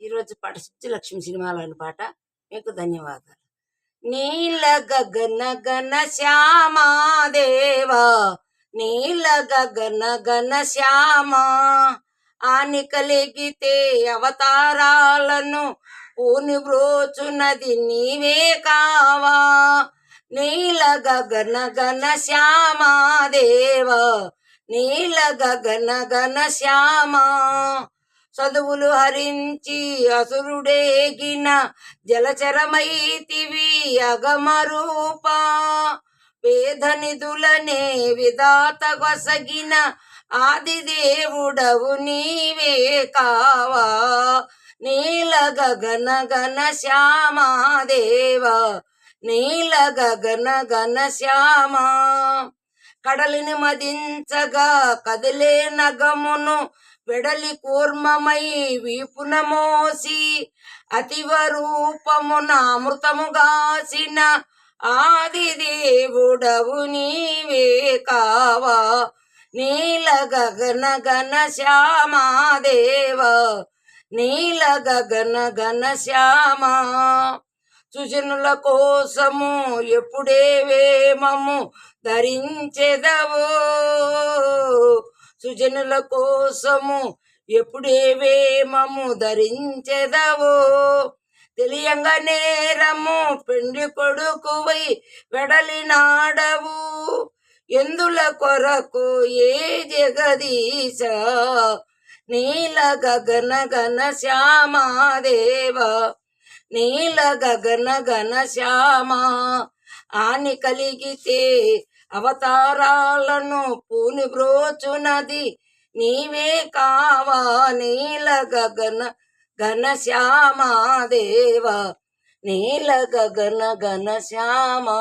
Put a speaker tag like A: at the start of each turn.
A: ఈరోజు పాట లక్ష్మి సినిమాలోని పాట మీకు ధన్యవాదాలు. నీల గగన గన శ్యామాదేవా నీల గగన గన శ్యామా ఆని కలిగితే అవతారాలను పూని బ్రోచున్నది నీవే కావా. నీల గగన గన శ్యామాదేవా నీల గగన గన శ్యామా చదువులు హరించి అసురుడేగిన జలచరమైతివి అగమరూప. వేద నిధులనే విధాత వసగిన ఆదిదేవుడవు నీవే కావా. నీల గగన గన శ్యామాదేవా. నీల గగన గన శ్యామా. కడలిని మదించగా కదిలే నగమును వెడలి కూర్మమై వీపున మోసి అతివ రూపమున అమృతముగాసిన ఆది దేవుడవు నీవే కావా. నీల గగన గన శ్యామాదేవా. నీల గగన గన శ్యామా. సుజనుల కోసము ఎప్పుడే వేమము ధరించెదవో. సుజనుల కోసము ఎప్పుడే వేమము ధరించెదవో. తెలియంగా నేరము పెండి కొడుకువై వెడలినాడవు ఎందుల కొరకు ఏ జగదీశ? నీల గగన గన శ్యామా దేవ నీల గగన గన శ్యామా ఆని కలిగితే అవతారాలను పూని బ్రోచునది నీవే కావా నీల గగన ఘన శ్యామా దేవా నీల గగన ఘన శ్యామా.